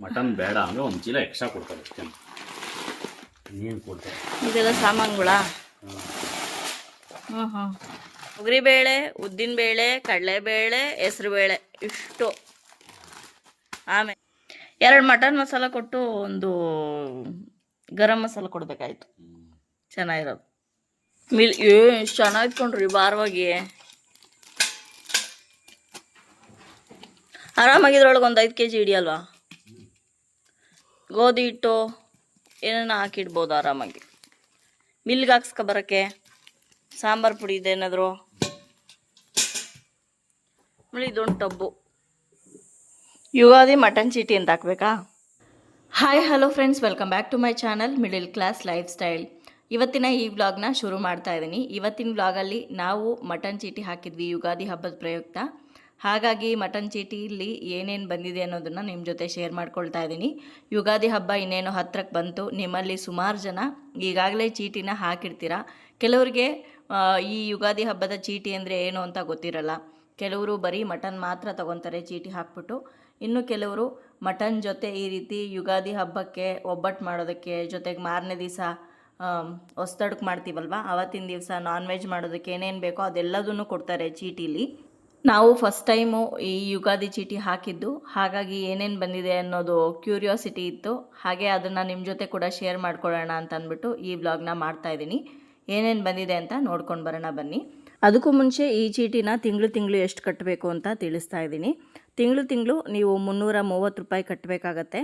Mutton ಬೇಡ ಅಂದ್ರೆ ಒಂದು ಚೀಲ ಎಕ್ಸ್ಟ್ರಾ ಕೊಡ್ತಾರೆ ಅಷ್ಟೇ. ಇನ್ನೇನು ಕೊಡ್ತಾರೆ? ಇದೆಲ್ಲ ಸಾಮಾನುಗಳಾ? ಹ್ಞೂ ಹ್ಞೂ ತೊಗರಿಬೇಳೆ ಉದ್ದಿನಬೇಳೆ ಕಡಲೆಬೇಳೆ ಹೆಸ್ರುಬೇಳೆ ಇಷ್ಟು. ಆಮೇಲೆ ಎರಡು ಮಟನ್ ಮಸಾಲ ಕೊಟ್ಟು ಒಂದು ಗರಂ ಮಸಾಲ ಕೊಡಬೇಕಾಯ್ತು. ಚೆನ್ನಾಗಿರೋದು. ಮಿಲ್ ಏ ಚೆನ್ನಾಗಿ ಕೊಂಡ್ರಿ ಭಾರವಾಗಿ. ಆರಾಮಾಗಿದ್ರೊಳಗೆ ಒಂದು ಐದು ಕೆ ಜಿ ಹಿಡಿಯಲ್ವಾ ಗೋಧಿ ಹಿಟ್ಟು, ಏನೇನೋ ಹಾಕಿಡ್ಬೋದು ಆರಾಮಾಗಿ. ಮಿಲ್ಗೆ ಹಾಕ್ಸ್ಕೊ ಬರೋಕ್ಕೆ. ಸಾಂಬಾರು ಪುಡಿ ಇದೆ ಏನಾದರೂ? ಇದೊಂದು ಟಬ್ಬು. ಯುಗಾದಿ ಮಟನ್ ಚೀಟಿ ಅಂತ ಹಾಕ್ಬೇಕಾ? Hi hello friends welcome back to my channel middle class lifestyle ಇವತ್ತಿನ ಈ ವ್ಲಾಗ್ನ ಶುರು ಮಾಡ್ತಾ ಇದ್ದೀನಿ. ಇವತ್ತಿನ ವ್ಲಾಗಲ್ಲಿ ನಾವು ಮಟನ್ ಚೀಟಿ ಹಾಕಿದ್ವಿ, ಯುಗಾದಿ ಹಬ್ಬದ ಪ್ರಯುಕ್ತ. ಹಾಗಾಗಿ ಮಟನ್ ಚೀಟಿಯಲ್ಲಿ ಏನೇನು ಬಂದಿದೆ ಅನ್ನೋದನ್ನು ನಿಮ್ಮ ಜೊತೆ ಶೇರ್ ಮಾಡ್ಕೊಳ್ತಾ ಇದ್ದೀನಿ. ಯುಗಾದಿ ಹಬ್ಬ ಇನ್ನೇನು ಹತ್ತಿರಕ್ಕೆ ಬಂತು, ನಿಮ್ಮಲ್ಲಿ ಸುಮಾರು ಜನ ಈಗಾಗಲೇ ಚೀಟಿನ ಹಾಕಿರ್ತೀರ? ಕೆಲವರಿಗೆ ಈ ಯುಗಾದಿ ಹಬ್ಬದ ಚೀಟಿ ಅಂದರೆ ಏನು ಅಂತ ಗೊತ್ತಿರಲ್ಲ. ಕೆಲವರು ಬರೀ ಮಟನ್ ಮಾತ್ರ ತಗೊತಾರೆ ಚೀಟಿ ಹಾಕ್ಬಿಟ್ಟು. ಇನ್ನು ಕೆಲವರು ಮಟನ್ ಜೊತೆ ಈ ರೀತಿ ಯುಗಾದಿ ಹಬ್ಬಕ್ಕೆ ಒಬ್ಬಟ್ಟು ಮಾಡೋದಕ್ಕೆ ಜೊತೆಗೆ ಮಾರನೇ ದಿವಸ ಹೊಸ್ತಡಕ್ಕೆ ಮಾಡ್ತೀವಲ್ವ? ಅವತ್ತಿನ ದಿವಸ ನಾನ್ ವೆಜ್ ಮಾಡೋದಕ್ಕೆ ಏನೇನು ಬೇಕೋ ಅದೆಲ್ಲದನ್ನು ಕೊಡ್ತಾರೆ ಚೀಟಿಲಿ. ನಾವು ಫಸ್ಟ್ ಟೈಮು ಈ ಯುಗಾದಿ ಚೀಟಿ ಹಾಕಿದ್ದು. ಹಾಗಾಗಿ ಏನೇನು ಬಂದಿದೆ ಅನ್ನೋದು ಕ್ಯೂರಿಯಾಸಿಟಿ ಇತ್ತು. ಹಾಗೆ ಅದನ್ನು ನಿಮ್ಮ ಜೊತೆ ಕೂಡ ಶೇರ್ ಮಾಡ್ಕೊಳ್ಳೋಣ ಅಂತ ಅಂದ್ಬಿಟ್ಟು ಈ ವ್ಲಾಗ್ನ ಮಾಡ್ತಾ ಇದ್ದೀನಿ. ಏನೇನು ಬಂದಿದೆ ಅಂತ ನೋಡ್ಕೊಂಡು ಬರೋಣ ಬನ್ನಿ. ಅದಕ್ಕೂ ಮುಂಚೆ ಈ ಚೀಟಿನ ತಿಂಗಳು ತಿಂಗಳು ಎಷ್ಟು ಕಟ್ಟಬೇಕು ಅಂತ ತಿಳಿಸ್ತಾ ಇದ್ದೀನಿ. ತಿಂಗಳು ತಿಂಗಳು ನೀವು ಮುನ್ನೂರ ಮೂವತ್ತು ರೂಪಾಯಿ ಕಟ್ಟಬೇಕಾಗತ್ತೆ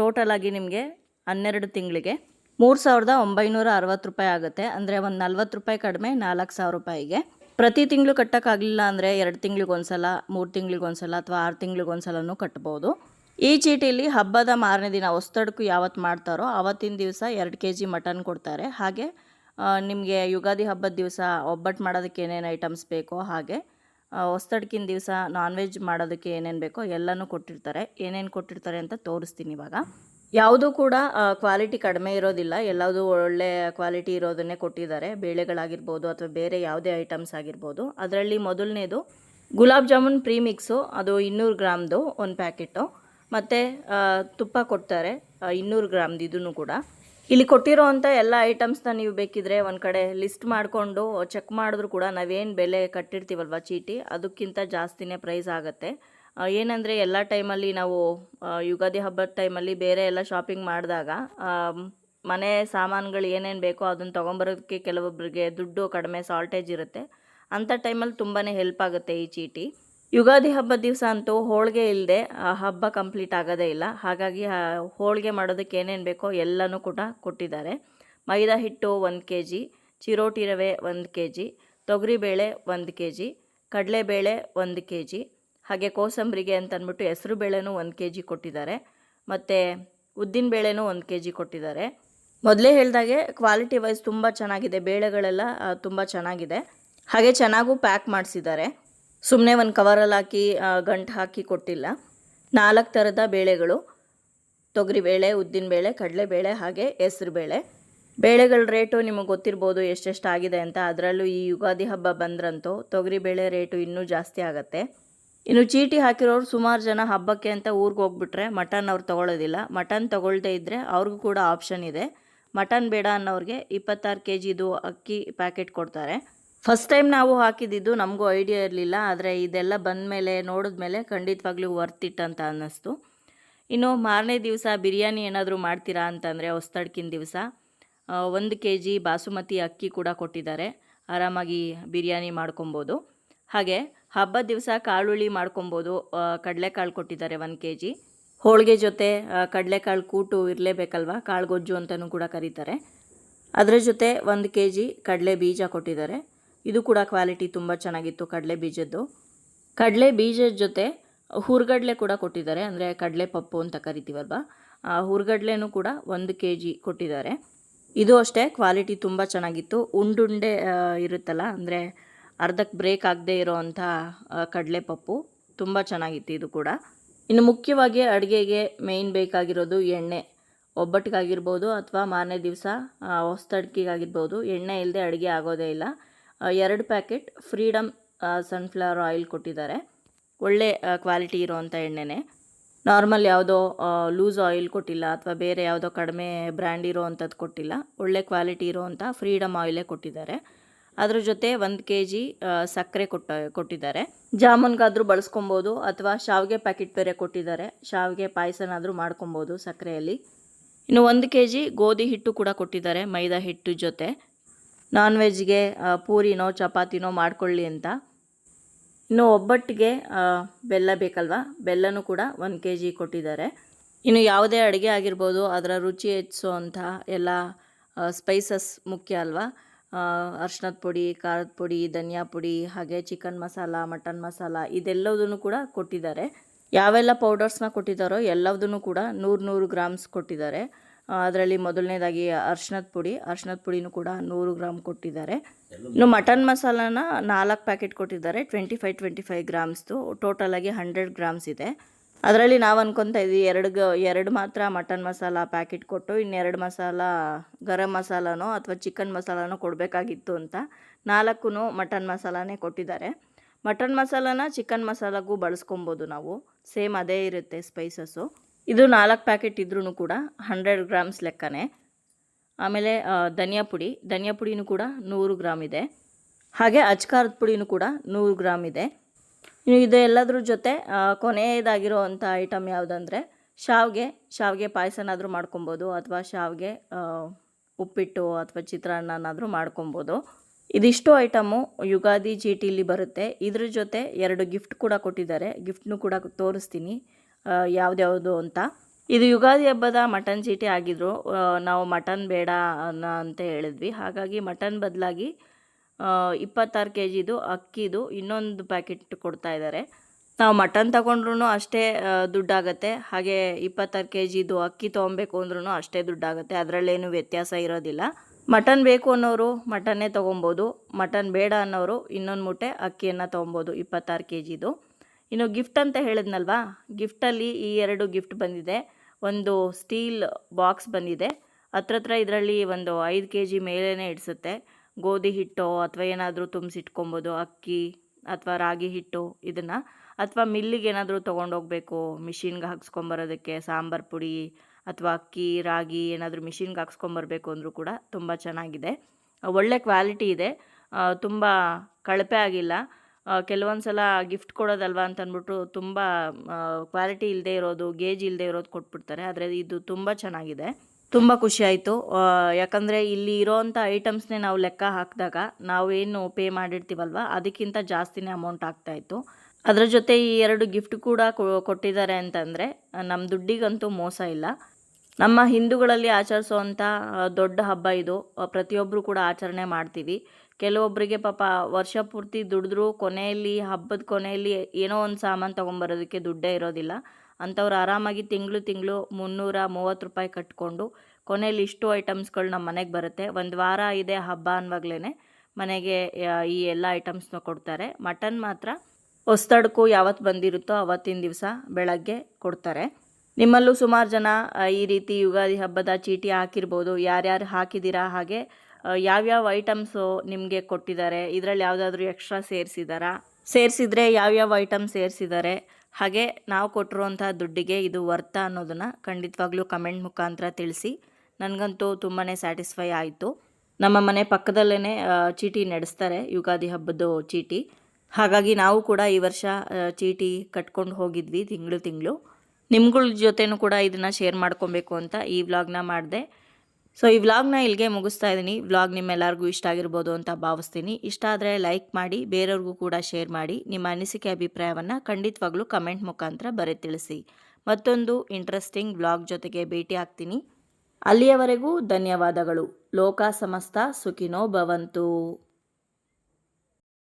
ಟೋಟಲ್ ಆಗಿ ನಿಮಗೆ ಹನ್ನೆರಡು ತಿಂಗಳಿಗೆ ಮೂರು ಸಾವಿರದ ಒಂಬೈನೂರ ಅರವತ್ತು ರೂಪಾಯಿ ಆಗುತ್ತೆ. ಅಂದರೆ ಒಂದು ನಲ್ವತ್ತು ರೂಪಾಯಿ ಕಡಿಮೆ, ನಾಲ್ಕು ಸಾವಿರ ರೂಪಾಯಿಗೆ. ಪ್ರತಿ ತಿಂಗಳು ಕಟ್ಟೋಕ್ಕಾಗಲಿಲ್ಲ ಅಂದರೆ ಎರಡು ತಿಂಗ್ಳಿಗೆ ಒಂದ್ಸಲ, ಮೂರು ತಿಂಗಳಿಗೊಂದ್ಸಲ ಅಥವಾ ಆರು ತಿಂಗಳಿಗೊಂದ್ಸಲನೂ ಕಟ್ಬೋದು. ಈ ಚೀಟಿಲಿ ಹಬ್ಬದ ಮಾರನೇ ದಿನ ಹೊಸ್ತಡ್ಕು ಯಾವತ್ತು ಮಾಡ್ತಾರೋ ಆವತ್ತಿನ ದಿವಸ ಎರಡು ಕೆ ಜಿ ಮಟನ್ ಕೊಡ್ತಾರೆ. ಹಾಗೆ ನಿಮಗೆ ಯುಗಾದಿ ಹಬ್ಬದ ದಿವಸ ಒಬ್ಬಟ್ಟು ಮಾಡೋದಕ್ಕೆ ಏನೇನು ಐಟಮ್ಸ್ ಬೇಕೋ ಹಾಗೆ ಹೊಸ್ತಡ್ಕಿನ ದಿವಸ ನಾನ್ ವೆಜ್ ಮಾಡೋದಕ್ಕೆ ಏನೇನು ಬೇಕೋ ಎಲ್ಲನೂ ಕೊಟ್ಟಿರ್ತಾರೆ. ಏನೇನು ಕೊಟ್ಟಿರ್ತಾರೆ ಅಂತ ತೋರಿಸ್ತೀನಿ ಇವಾಗ. ಯಾವುದೂ ಕೂಡ ಕ್ವಾಲಿಟಿ ಕಡಿಮೆ ಇರೋದಿಲ್ಲ. ಎಲ್ಲದೂ ಒಳ್ಳೆ ಕ್ವಾಲಿಟಿ ಇರೋದನ್ನೇ ಕೊಟ್ಟಿದ್ದಾರೆ. ಬೇಳೆಗಳಾಗಿರ್ಬೋದು ಅಥವಾ ಬೇರೆ ಯಾವುದೇ ಐಟಮ್ಸ್ ಆಗಿರ್ಬೋದು. ಅದರಲ್ಲಿ ಮೊದಲನೇದು ಗುಲಾಬ್ ಜಾಮೂನ್ ಪ್ರೀ ಮಿಕ್ಸು ಅದು ಇನ್ನೂರು ಗ್ರಾಮ್ದು ಒಂದು ಪ್ಯಾಕೆಟು ಮತ್ತು ತುಪ್ಪ ಕೊಡ್ತಾರೆ ಇನ್ನೂರು ಗ್ರಾಮ್ದು ಇದೂ ಕೂಡ. ಇಲ್ಲಿ ಕೊಟ್ಟಿರೋ ಅಂಥ ಎಲ್ಲ ಐಟಮ್ಸ್ನ ನೀವು ಬೇಕಿದ್ರೆ ಒಂದು ಕಡೆ ಲಿಸ್ಟ್ ಮಾಡಿಕೊಂಡು ಚೆಕ್ ಮಾಡಿದ್ರು ಕೂಡ ನಾವೇನು ಬೆಲೆ ಕಟ್ಟಿರ್ತೀವಲ್ವ ಚೀಟಿ, ಅದಕ್ಕಿಂತ ಜಾಸ್ತಿನೇ ಪ್ರೈಸ್ ಆಗುತ್ತೆ. ಏನಂದರೆ ಎಲ್ಲ ಟೈಮಲ್ಲಿ ನಾವು ಯುಗಾದಿ ಹಬ್ಬದ ಟೈಮಲ್ಲಿ ಬೇರೆ ಎಲ್ಲ ಶಾಪಿಂಗ್ ಮಾಡಿದಾಗ ಮನೆ ಸಾಮಾನುಗಳು ಏನೇನು ಬೇಕೋ ಅದನ್ನು ತೊಗೊಂಬರೋದಕ್ಕೆ ಕೆಲವೊಬ್ಬರಿಗೆ ದುಡ್ಡು ಕಡಿಮೆ ಸಾಲ್ಟೇಜ್ ಇರುತ್ತೆ. ಅಂಥ ಟೈಮಲ್ಲಿ ತುಂಬಾ ಹೆಲ್ಪ್ ಆಗುತ್ತೆ ಈ ಚೀಟಿ. ಯುಗಾದಿ ಹಬ್ಬದ ದಿವಸ ಅಂತೂ ಹೋಳಿಗೆ ಇಲ್ಲದೆ ಹಬ್ಬ ಕಂಪ್ಲೀಟ್ ಆಗೋದೇ ಇಲ್ಲ. ಹಾಗಾಗಿ ಹೋಳಿಗೆ ಮಾಡೋದಕ್ಕೆ ಏನೇನು ಬೇಕೋ ಎಲ್ಲನೂ ಕೂಡ ಕೊಟ್ಟಿದ್ದಾರೆ. ಮೈದಾ ಹಿಟ್ಟು ಒಂದು ಕೆ ಜಿ ಚಿರೋಟಿ ರವೆ ಒಂದು ಕೆ ಜಿ ತೊಗರಿಬೇಳೆ ಒಂದು ಕೆ ಜಿ ಕಡಲೆಬೇಳೆ ಒಂದು ಕೆ ಜಿ ಹಾಗೆ ಕೋಸಂಬರಿಗೆ ಅಂತಂದ್ಬಿಟ್ಟು ಹೆಸರು ಬೇಳೆನೂ ಒಂದು ಕೆ ಜಿ ಕೊಟ್ಟಿದ್ದಾರೆ. ಮತ್ತು ಉದ್ದಿನ ಬೇಳೆನೂ ಒಂದು ಕೆ ಜಿ ಕೊಟ್ಟಿದ್ದಾರೆ. ಮೊದಲೇ ಹೇಳಿದಾಗೆ ಕ್ವಾಲಿಟಿ ವೈಸ್ ತುಂಬ ಚೆನ್ನಾಗಿದೆ, ಬೇಳೆಗಳೆಲ್ಲ ತುಂಬ ಚೆನ್ನಾಗಿದೆ. ಹಾಗೆ ಚೆನ್ನಾಗೂ ಪ್ಯಾಕ್ ಮಾಡಿಸಿದ್ದಾರೆ. ಸುಮ್ಮನೆ ಒಂದು ಕವರಲ್ಲಿ ಹಾಕಿ ಗಂಟು ಹಾಕಿ ಕೊಟ್ಟಿಲ್ಲ. ನಾಲ್ಕು ಥರದ ಬೇಳೆಗಳು. ತೊಗರಿಬೇಳೆ ಉದ್ದಿನಬೇಳೆ ಕಡಲೆಬೇಳೆ ಹಾಗೆ ಹೆಸರುಬೇಳೆ ಬೇಳೆಗಳ ರೇಟು ನಿಮಗೆ ಗೊತ್ತಿರ್ಬೋದು ಎಷ್ಟೆಷ್ಟು ಆಗಿದೆ ಅಂತ. ಅದರಲ್ಲೂ ಈ ಯುಗಾದಿ ಹಬ್ಬ ಬಂದ್ರಂತೂ ತೊಗರಿಬೇಳೆ ರೇಟು ಇನ್ನೂ ಜಾಸ್ತಿ ಆಗುತ್ತೆ. ಇನ್ನು ಚೀಟಿ ಹಾಕಿರೋರು ಸುಮಾರು ಜನ ಹಬ್ಬಕ್ಕೆ ಅಂತ ಊರಿಗೆ ಹೋಗ್ಬಿಟ್ರೆ ಮಟನ್ ಅವ್ರು ತೊಗೊಳ್ಳೋದಿಲ್ಲ ಮಟನ್ ತೊಗೊಳ್ದೇ ಇದ್ದರೆ ಅವ್ರಿಗೂ ಕೂಡ ಆಪ್ಷನ್ ಇದೆ. ಮಟನ್ ಬೇಡ ಅನ್ನೋರಿಗೆ ಇಪ್ಪತ್ತಾರು ಕೆ ಜಿದು ಅಕ್ಕಿ ಪ್ಯಾಕೆಟ್ ಕೊಡ್ತಾರೆ. ಫಸ್ಟ್ ಟೈಮ್ ನಾವು ಹಾಕಿದ್ದಿದ್ದು ನಮಗೂ ಐಡಿಯಾ ಇರಲಿಲ್ಲ. ಆದರೆ ಇದೆಲ್ಲ ಬಂದ ಮೇಲೆ ನೋಡಿದ್ಮೇಲೆ ಖಂಡಿತವಾಗ್ಲೂ ವರ್ತ್ ಇಟ್ ಅಂತ ಅನ್ನಿಸ್ತು. ಇನ್ನು ಮಾರನೇ ದಿವಸ ಬಿರಿಯಾನಿ ಏನಾದರೂ ಮಾಡ್ತೀರಾ ಅಂತಂದರೆ ಹೊಸ್ತಡ್ಕಿನ ದಿವಸ ಒಂದು ಕೆ ಜಿ ಬಾಸುಮತಿ ಅಕ್ಕಿ ಕೂಡ ಕೊಟ್ಟಿದ್ದಾರೆ. ಆರಾಮಾಗಿ ಬಿರಿಯಾನಿ ಮಾಡ್ಕೊಬೋದು. ಹಾಗೆ ಹಬ್ಬದ ದಿವಸ ಕಾಳುಳ್ಳಿ ಮಾಡ್ಕೊಬೋದು. ಕಡಲೆಕಾಳು ಕೊಟ್ಟಿದ್ದಾರೆ ಒನ್ ಕೆ ಜಿ ಹೋಳಿಗೆ ಜೊತೆ ಕಡಲೆಕಾಳು ಕೂಟು ಇರಲೇಬೇಕಲ್ವ? ಕಾಳುಗೊಜ್ಜು ಅಂತಲೂ ಕೂಡ ಕರೀತಾರೆ. ಅದರ ಜೊತೆ ಒಂದು ಕೆ ಜಿ ಕಡಲೆ ಬೀಜ ಕೊಟ್ಟಿದ್ದಾರೆ. ಇದು ಕೂಡ ಕ್ವಾಲಿಟಿ ತುಂಬ ಚೆನ್ನಾಗಿತ್ತು ಕಡಲೆ ಬೀಜದ್ದು. ಕಡಲೆ ಬೀಜದ ಜೊತೆ ಹುರ್ಗಡ್ಲೆ ಕೂಡ ಕೊಟ್ಟಿದ್ದಾರೆ. ಅಂದರೆ ಕಡಲೆ ಪಪ್ಪು ಅಂತ ಕರಿತೀವಲ್ವ? ಹುರ್ಗಡ್ಲೆನೂ ಕೂಡ ಒಂದು ಕೆ ಜಿ ಕೊಟ್ಟಿದ್ದಾರೆ. ಇದು ಅಷ್ಟೇ, ಕ್ವಾಲಿಟಿ ತುಂಬ ಚೆನ್ನಾಗಿತ್ತು. ಉಂಡುಂಡೆ ಇರುತ್ತಲ್ಲ, ಅಂದರೆ ಅರ್ಧಕ್ಕೆ ಬ್ರೇಕ್ ಆಗದೆ ಇರೋವಂಥ ಕಡಲೆ ಪಪ್ಪು ತುಂಬ ಚೆನ್ನಾಗಿತ್ತು ಇದು ಕೂಡ. ಇನ್ನು ಮುಖ್ಯವಾಗಿ ಅಡುಗೆಗೆ ಮೇಯ್ನ್ ಬೇಕಾಗಿರೋದು ಎಣ್ಣೆ. ಒಬ್ಬಟ್ಟಿಗಾಗಿರ್ಬೋದು ಅಥವಾ ಮಾರನೇ ದಿವಸ ಹೊಸ್ತಡ್ಕಿಗಾಗಿರ್ಬೋದು ಎಣ್ಣೆ ಇಲ್ಲದೆ ಅಡುಗೆ ಆಗೋದೇ ಇಲ್ಲ. ಎರಡು ಪ್ಯಾಕೆಟ್ ಫ್ರೀಡಮ್ ಸನ್ಫ್ಲವರ್ ಆಯಿಲ್ ಕೊಟ್ಟಿದ್ದಾರೆ. ಒಳ್ಳೆ ಕ್ವಾಲಿಟಿ ಇರೋವಂಥ ಎಣ್ಣೆನೇ. ನಾರ್ಮಲ್ ಯಾವುದೋ ಲೂಸ್ ಆಯಿಲ್ ಕೊಟ್ಟಿಲ್ಲ ಅಥವಾ ಬೇರೆ ಯಾವುದೋ ಕಡಿಮೆ ಬ್ರ್ಯಾಂಡ್ ಇರೋ ಅಂಥದ್ದು ಕೊಟ್ಟಿಲ್ಲ. ಒಳ್ಳೆ ಕ್ವಾಲಿಟಿ ಇರೋವಂಥ ಫ್ರೀಡಮ್ ಆಯಿಲೇ ಕೊಟ್ಟಿದ್ದಾರೆ. ಅದ್ರ ಜೊತೆ ಒಂದು ಕೆ ಜಿ ಸಕ್ಕರೆ ಕೊಟ್ಟ, ಕೊಟ್ಟಿದ್ದಾರೆ. ಜಾಮೂನ್ಗಾದರೂ ಬಳಸ್ಕೊಬೋದು ಅಥವಾ ಶಾವಿಗೆ ಪ್ಯಾಕೆಟ್ ಬೇರೆ ಕೊಟ್ಟಿದ್ದಾರೆ. ಶಾವಿಗೆ ಪಾಯಸನಾದರೂ ಮಾಡ್ಕೊಬೋದು ಸಕ್ಕರೆಯಲ್ಲಿ. ಇನ್ನು ಒಂದು ಕೆ ಜಿ ಗೋಧಿ ಹಿಟ್ಟು ಕೂಡ ಕೊಟ್ಟಿದ್ದಾರೆ ಮೈದಾ ಹಿಟ್ಟು ಜೊತೆ. ನಾನ್ ವೆಜ್ಗೆ ಪೂರಿನೋ, ಚಪಾತಿನೋ ಮಾಡ್ಕೊಳ್ಳಿ ಅಂತ. ಇನ್ನು ಒಬ್ಬಟ್ಟಿಗೆ ಬೆಲ್ಲ ಬೇಕಲ್ವಾ? ಬೆಲ್ಲನೂ ಕೂಡ ಒಂದು ಕೆ ಜಿ ಕೊಟ್ಟಿದ್ದಾರೆ. ಇನ್ನು ಯಾವುದೇ ಅಡುಗೆ ಆಗಿರ್ಬೋದು, ಅದರ ರುಚಿ ಹೆಚ್ಚಿಸುವಂಥ ಎಲ್ಲ ಸ್ಪೈಸಸ್ ಮುಖ್ಯ ಅಲ್ವಾ? ಅರ್ಶಿನದ ಪುಡಿ, ಖಾರದ ಪುಡಿ, ಧನಿಯಾ ಪುಡಿ, ಹಾಗೆ ಚಿಕನ್ ಮಸಾಲ ಮಟನ್ ಮಸಾಲ ಇದೆಲ್ಲದನ್ನು ಕೂಡ ಕೊಟ್ಟಿದ್ದಾರೆ. ಯಾವೆಲ್ಲ ಪೌಡರ್ಸ್ನ ಕೊಟ್ಟಿದ್ದಾರೋ ಎಲ್ಲದನ್ನು ಕೂಡ ನೂರು ನೂರು ಗ್ರಾಮ್ಸ್ ಕೊಟ್ಟಿದ್ದಾರೆ ಅದರಲ್ಲಿ ಮೊದಲನೇದಾಗಿ ಅರ್ಶಿನದ ಪುಡಿ ಅರ್ಶಿನದ ಪುಡಿನೂ ಕೂಡ ನೂರು ಗ್ರಾಮ್ ಕೊಟ್ಟಿದ್ದಾರೆ. ಇನ್ನು ಮಟನ್ ಮಸಾಲಾನ ನಾಲ್ಕು ಪ್ಯಾಕೆಟ್ ಕೊಟ್ಟಿದ್ದಾರೆ ಟ್ವೆಂಟಿ ಫೈವ್ ಟ್ವೆಂಟಿ ಫೈವ್ ಗ್ರಾಮ್ಸ್ದು ಟೋಟಲಾಗಿ ಹಂಡ್ರೆಡ್ ಗ್ರಾಮ್ಸ್ ಇದೆ. ಅದರಲ್ಲಿ ನಾವು ಅನ್ಕೊತಾ ಇದ್ವಿ, ಎರಡು ಗ, ಎರಡು ಮಾತ್ರ ಮಟನ್ ಮಸಾಲ ಪ್ಯಾಕೆಟ್ ಕೊಟ್ಟು ಇನ್ನೆರಡು ಮಸಾಲ ಗರಂ ಮಸಾಲಾನೋ ಅಥವಾ ಚಿಕನ್ ಮಸಾಲಾನೋ ಕೊಡಬೇಕಾಗಿತ್ತು ಅಂತ ನಾಲ್ಕು ಮಟನ್ ಮಸಾಲಾನೇ ಕೊಟ್ಟಿದ್ದಾರೆ. ಮಟನ್ ಮಸಾಲಾನ ಚಿಕನ್ ಮಸಾಲಾಗೂ ಬಳಸ್ಕೊಬೋದು ನಾವು, ಸೇಮ್ ಅದೇ ಇರುತ್ತೆ ಸ್ಪೈಸಸ್ಸು ಇದು ನಾಲ್ಕು ಪ್ಯಾಕೆಟ್ ಇದ್ರೂ ಕೂಡ ಹಂಡ್ರೆಡ್ ಗ್ರಾಮ್ಸ್ ಲೆಕ್ಕನೇ. ಆಮೇಲೆ ಧನಿಯಾ ಪುಡಿ, ಧನಿಯಾ ಪುಡಿನೂ ಕೂಡ ನೂರು ಗ್ರಾಮ್ ಇದೆ. ಹಾಗೆ ಅಚ್ಕಾರದ ಪುಡಿನೂ ಕೂಡ ನೂರು ಗ್ರಾಮ್ ಇದೆ. ಇದು ಎಲ್ಲದ್ರ ಜೊತೆ ಕೊನೆಯದಾಗಿರೋವಂಥ ಐಟಮ್ ಯಾವುದಂದರೆ, ಶಾವಿಗೆ ಶಾವಿಗೆ ಪಾಯಸನಾದರೂ ಮಾಡ್ಕೊಬೋದು, ಅಥವಾ ಶಾವಿಗೆ ಉಪ್ಪಿಟ್ಟು ಅಥವಾ ಚಿತ್ರಾನ್ನನಾದರೂ ಮಾಡ್ಕೊಬೋದು. ಇದಿಷ್ಟು ಐಟಮು ಯುಗಾದಿ ಚೀಟಿಲಿ ಬರುತ್ತೆ. ಇದ್ರ ಜೊತೆ ಎರಡು ಗಿಫ್ಟ್ ಕೂಡ ಕೊಟ್ಟಿದ್ದಾರೆ. ಗಿಫ್ಟ್ನು ಕೂಡ ತೋರಿಸ್ತೀನಿ ಯಾವುದ್ಯಾವುದು ಅಂತ. ಇದು ಯುಗಾದಿ ಹಬ್ಬದ ಮಟನ್ ಚೀಟಿ ಆಗಿದ್ರು. ನಾವು ಮಟನ್ ಬೇಡ ಅಂತ ಹೇಳಿದ್ವಿ. ಹಾಗಾಗಿ ಮಟನ್ ಬದಲಾಗಿ ಇಪ್ಪತ್ತಾರು ಕೆ ಜಿದು ಅಕ್ಕಿದು ಇನ್ನೊಂದು ಪ್ಯಾಕೆಟ್ ಕೊಡ್ತಾ ಇದ್ದಾರೆ. ನಾವು ಮಟನ್ ತಗೊಂಡ್ರು ಅಷ್ಟೇ ದುಡ್ಡಾಗತ್ತೆ. ಹಾಗೆ ಇಪ್ಪತ್ತಾರು ಕೆ ಜಿದು ಅಕ್ಕಿ ತೊಗೊಬೇಕು ಅಂದ್ರೂ ಅಷ್ಟೇ ದುಡ್ಡಾಗತ್ತೆ. ಅದರಲ್ಲೇನು ವ್ಯತ್ಯಾಸ ಇರೋದಿಲ್ಲ. ಮಟನ್ ಬೇಕು ಅನ್ನೋರು ಮಟನ್ನೇ ತೊಗೊಬೋದು. ಮಟನ್ ಬೇಡ ಅನ್ನೋರು ಇನ್ನೊಂದು ಮೂಟೆ ಅಕ್ಕಿಯನ್ನು ತೊಗೊಬೋದು ಇಪ್ಪತ್ತಾರು ಕೆ ಜಿದು ಇನ್ನು ಗಿಫ್ಟ್ ಅಂತ ಹೇಳಿದ್ನಲ್ವಾ? ಗಿಫ್ಟಲ್ಲಿ ಈ ಎರಡು ಗಿಫ್ಟ್ ಬಂದಿದೆ. ಒಂದು ಸ್ಟೀಲ್ ಬಾಕ್ಸ್ ಬಂದಿದೆ. ಹತ್ರ ಹತ್ರ ಇದರಲ್ಲಿ ಒಂದು ಐದು ಕೆ ಜಿ ಮೇಲೇ ಇಡಿಸುತ್ತೆ. ಗೋಧಿ ಹಿಟ್ಟು ಅಥವಾ ಏನಾದರೂ ತುಂಬಿಸಿಟ್ಕೊಬೋದು, ಅಕ್ಕಿ ಅಥವಾ ರಾಗಿ ಹಿಟ್ಟು ಇದನ್ನು. ಅಥವಾ ಮಿಲ್ಲಿಗೆ ಏನಾದರೂ ತೊಗೊಂಡೋಗ್ಬೇಕು, ಮಿಷಿನ್ಗೆ ಹಾಕ್ಸ್ಕೊಂಬರೋದಕ್ಕೆ, ಸಾಂಬಾರು ಪುಡಿ ಅಥವಾ ಅಕ್ಕಿ, ರಾಗಿ ಏನಾದರೂ ಮಿಷಿನ್ಗೆ ಹಾಕ್ಸ್ಕೊಂಬರ್ಬೇಕು ಅಂದರೂ ಕೂಡ ತುಂಬ ಚೆನ್ನಾಗಿದೆ. ಒಳ್ಳೆ ಕ್ವಾಲಿಟಿ ಇದೆ. ತುಂಬ ಕಳಪೆ ಆಗಿಲ್ಲ. ಕೆಲವೊಂದು ಸಲ ಗಿಫ್ಟ್ ಕೊಡೋದಲ್ವಾ ಅಂತ ಅಂದ್ಬಿಟ್ಟು ತುಂಬ ಕ್ವಾಲಿಟಿ ಇಲ್ಲದೆ ಇರೋದು, ಗೇಜ್ ಇಲ್ಲದೆ ಇರೋದು ಕೊಟ್ಬಿಡ್ತಾರೆ. ಆದರೆ ಇದು ತುಂಬ ಚೆನ್ನಾಗಿದೆ. ತುಂಬ ಖುಷಿ ಆಯಿತು. ಯಾಕಂದರೆ ಇಲ್ಲಿ ಇರೋವಂಥ ಐಟಮ್ಸ್ನೇ ನಾವು ಲೆಕ್ಕ ಹಾಕಿದಾಗ ನಾವೇನು ಪೇ ಮಾಡಿರ್ತೀವಲ್ವ? ಅದಕ್ಕಿಂತ ಜಾಸ್ತಿನೇ ಅಮೌಂಟ್ ಆಗ್ತಾಯಿತ್ತು ಅದರ ಜೊತೆ ಈ ಎರಡು ಗಿಫ್ಟ್ ಕೂಡ ಕೊಟ್ಟಿದ್ದಾರೆ ಅಂತಂದರೆ ನಮ್ಮ ದುಡ್ಡಿಗಂತೂ ಮೋಸ ಇಲ್ಲ. ನಮ್ಮ ಹಿಂದೂಗಳಲ್ಲಿ ಆಚರಿಸುವಂಥ ದೊಡ್ಡ ಹಬ್ಬ ಇದು. ಪ್ರತಿಯೊಬ್ಬರು ಕೂಡ ಆಚರಣೆ ಮಾಡ್ತೀವಿ. ಕೆಲವೊಬ್ಬರಿಗೆ ಪಾಪ ವರ್ಷ ಪೂರ್ತಿ ದುಡಿದ್ರು ಕೊನೆಯಲ್ಲಿ, ಹಬ್ಬದ ಕೊನೆಯಲ್ಲಿ ಏನೋ ಒಂದು ಸಾಮಾನು ತೊಗೊಂಬರೋದಕ್ಕೆ ದುಡ್ಡೇ ಇರೋದಿಲ್ಲ. ಅಂಥವ್ರು ಆರಾಮಾಗಿ ತಿಂಗಳು ತಿಂಗಳು ಮುನ್ನೂರ ಮೂವತ್ತು ರೂಪಾಯಿ ಕಟ್ಕೊಂಡು ಕೊನೆಯಲ್ಲಿ ಇಷ್ಟು ಐಟಮ್ಸ್ಗಳು ನಮ್ಮ ಮನೆಗೆ ಬರುತ್ತೆ. ಒಂದು ವಾರ ಇದೆ ಹಬ್ಬ ಅನ್ನುವಾಗ್ಲೇ ಮನೆಗೆ ಈ ಎಲ್ಲ ಐಟಮ್ಸ್ನ ಕೊಡ್ತಾರೆ. ಮಟನ್ ಮಾತ್ರ ಹೊಸ್ತಡ್ಕು ಯಾವತ್ತು ಬಂದಿರುತ್ತೋ ಅವತ್ತಿನ ದಿವಸ ಬೆಳಗ್ಗೆ ಕೊಡ್ತಾರೆ. ನಿಮ್ಮಲ್ಲೂ ಸುಮಾರು ಜನ ಈ ರೀತಿ ಯುಗಾದಿ ಹಬ್ಬದ ಚೀಟಿ ಹಾಕಿರ್ಬೋದು. ಯಾರ್ಯಾರು ಹಾಕಿದ್ದೀರಾ ಹಾಗೆ ಯಾವ್ಯಾವ ಐಟಮ್ಸು ನಿಮಗೆ ಕೊಟ್ಟಿದ್ದಾರೆ? ಇದರಲ್ಲಿ ಯಾವುದಾದ್ರೂ ಎಕ್ಸ್ಟ್ರಾ ಸೇರಿಸಿದಾರಾ? ಸೇರಿಸಿದ್ರೆ ಯಾವ್ಯಾವ ಐಟಮ್ ಸೇರಿಸಿದ್ದಾರೆ ಹಾಗೆ ನಾವು ಕೊಟ್ಟಿರುವಂಥ ದುಡ್ಡಿಗೆ ಇದು ವರ್ತ ಅನ್ನೋದನ್ನು ಖಂಡಿತವಾಗ್ಲೂ ಕಮೆಂಟ್ ಮುಖಾಂತರ ತಿಳಿಸಿ. ನನಗಂತೂ ತುಂಬಾ ಸ್ಯಾಟಿಸ್ಫೈ ಆಯಿತು. ನಮ್ಮ ಮನೆ ಪಕ್ಕದಲ್ಲೇ ಚೀಟಿ ನಡೆಸ್ತಾರೆ, ಯುಗಾದಿ ಹಬ್ಬದ ಚೀಟಿ. ಹಾಗಾಗಿ ನಾವು ಕೂಡ ಈ ವರ್ಷ ಚೀಟಿ ಕಟ್ಕೊಂಡು ಹೋಗಿದ್ವಿ ತಿಂಗಳು ತಿಂಗಳು. ನಿಮ್ಗಳ ಜೊತೆನೂ ಕೂಡ ಇದನ್ನು ಶೇರ್ ಮಾಡ್ಕೊಬೇಕು ಅಂತ ಈ ವ್ಲಾಗ್ನ ಮಾಡಿದೆ. ಸೊ ಈ ವ್ಲಾಗ್ನ ಇಲ್ಲಿಗೆ ಮುಗಿಸ್ತಾ ಇದ್ದೀನಿ. ವ್ಲಾಗ್ ನಿಮ್ಮೆಲ್ಲರಿಗೂ ಇಷ್ಟ ಆಗಿರ್ಬೋದು ಅಂತ ಭಾವಿಸ್ತೀನಿ. ಇಷ್ಟ ಆದರೆ ಲೈಕ್ ಮಾಡಿ, ಬೇರೆಯವ್ರಿಗೂ ಕೂಡ ಶೇರ್ ಮಾಡಿ, ನಿಮ್ಮ ಅನಿಸಿಕೆ, ಅಭಿಪ್ರಾಯವನ್ನು ಖಂಡಿತವಾಗ್ಲೂ ಕಮೆಂಟ್ ಮುಖಾಂತರ ಬರೆ ತಿಳಿಸಿ. ಮತ್ತೊಂದು ಇಂಟ್ರೆಸ್ಟಿಂಗ್ ವ್ಲಾಗ್ ಜೊತೆಗೆ ಭೇಟಿ ಆಗ್ತೀನಿ. ಅಲ್ಲಿಯವರೆಗೂ ಧನ್ಯವಾದಗಳು. ಲೋಕ ಸಮಸ್ತ ಸುಖಿನೋ ಭವಂತು.